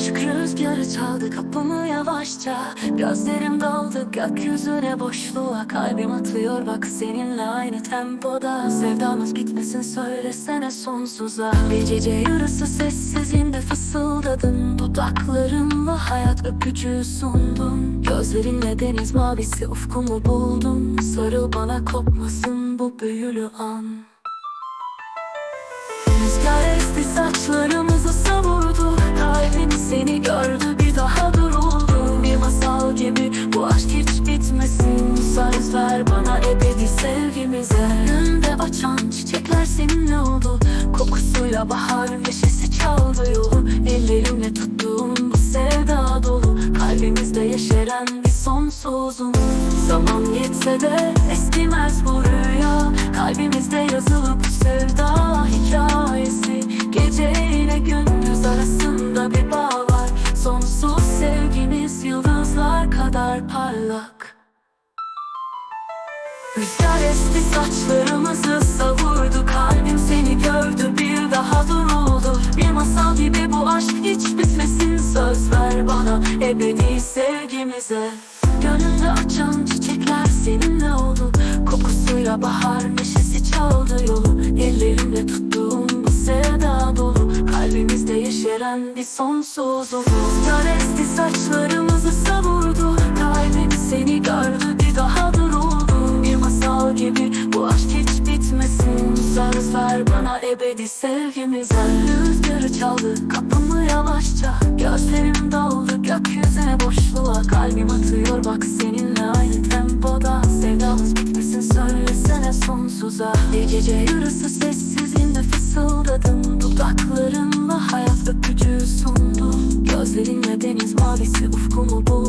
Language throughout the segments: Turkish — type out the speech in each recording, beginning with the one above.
Aşk rüzgarı çaldı kapımı yavaşça. Gözlerim doldu gökyüzüne boşluğa. Kalbim atıyor bak seninle aynı tempoda. Sevdamız bitmesin söylesene sonsuza. Bir gece yarısı sessizliğinde fısıldadın Dudaklarınla hayat öpücüğü sundun Gözlerinle deniz mavisi ufkumu buldun Sarıl bana kopmasın bu büyülü an. Rüzgar esti saçlarımızı savurdu Söz ver bana ebedi sevgimize. Önümde açan çiçekler seninle oldu? Kokusuyla bahar neşesi çaldı yolu Ellerimle tuttuğum bu sevda dolu. Kalbimizde yeşeren bir sonsuzum Zaman geçse de eskimez bu rüya. Kalbimizde Rüzgar esti saçlarımızı savurdu Kalbim seni gördü bir daha duruldu. Bir masal gibi bu aşk hiç bitmesin Söz ver bana ebedi sevgimize. Gönlümde açan çiçekler seninle oldu. Kokusuyla bahar neşesi çaldı yolu. Ellerimle tuttuğum bu sevda dolu. Kalbimizde yeşeren bir sonsuzum Rüzgar esti saçlarımızı savurdu. Kalbim seni gördü masal gibi. Bu aşk hiç bitmesin. Söz ver bana ebedi sevgimize Rüzgarı çaldı kapımı yavaşça. Gözlerim doldu gökyüzüne boşluğa. Kalbim atıyor bak seninle aynı tempoda. Sevdamız bitmesin söylesene sonsuza. Bir gece yarısı sessizliğinde fısıldadın Dudaklarınla hayat öpücüğü sundun Gözlerinle deniz mavisi ufkumu bana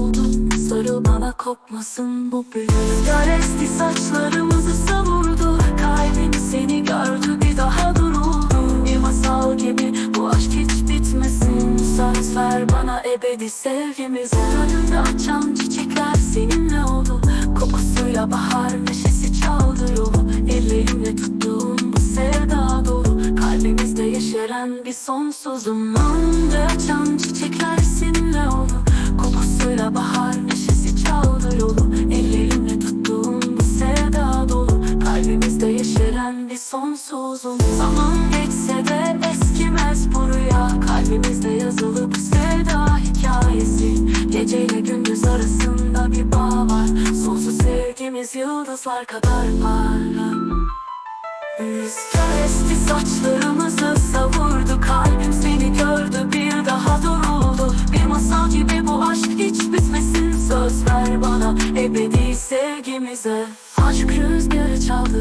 kopmasın bu Rüzgar esti saçlarımızı savurdu. Kalbim seni gördü bir daha duruldu. Bir masal gibi bu aşk hiç bitmesin. Söz ver bana ebedi sevgimize Önümde açan çiçekler seninle oldu. Kokusuyla bahar neşesi çaldı yolu. Ellerimle tuttuğum bu sevda dolu. Kalbimizde yeşeren bir sonsuzum. Önümde açan çiçekler bir sonsuzum Zaman geçse de eskimez bu rüya. Kalbimizde yazılı bu sevda hikayesi. Geceyle gündüz arasında bir bağ var. Sonsuz sevgimiz yıldızlar kadar parlak. Rüzgar esti saçlarımızı savurdu Kalbim seni gördü bir daha duruldu. Bir masal gibi bu aşk hiç bitmesin Söz ver bana. Ebedi sevgimize Aşk rüzgarı çaldı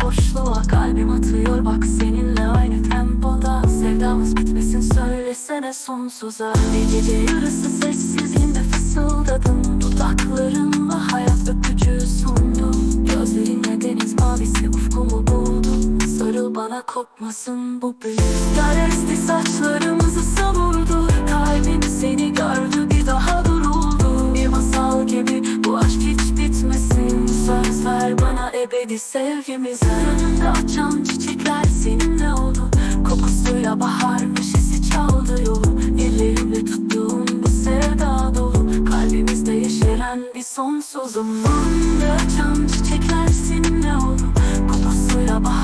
boşluğa Kalbim atıyor. Bak seninle aynı tempoda. Sevdamız bitmesin söylesene sonsuza. Bir gece yarısı sessizliğinde fısıldadın Dudaklarınla hayat öpücüğü sundun Gözlerinle deniz mavisi ufkumu buldun Sarıl bana kopmasın bu büyü Rüzgar esti saçlarımızı savurdu dedi sevgimiz Önünde açan çiçekler seninle oldu Kokusuyla baharmış hissi çaldı yolu. Ellerimle tuttuğum bu sevda dolu. Kalbimizde yeşeren bir sonsuzum. Önünde açan çiçekler seninle oldu Kokusuyla bahar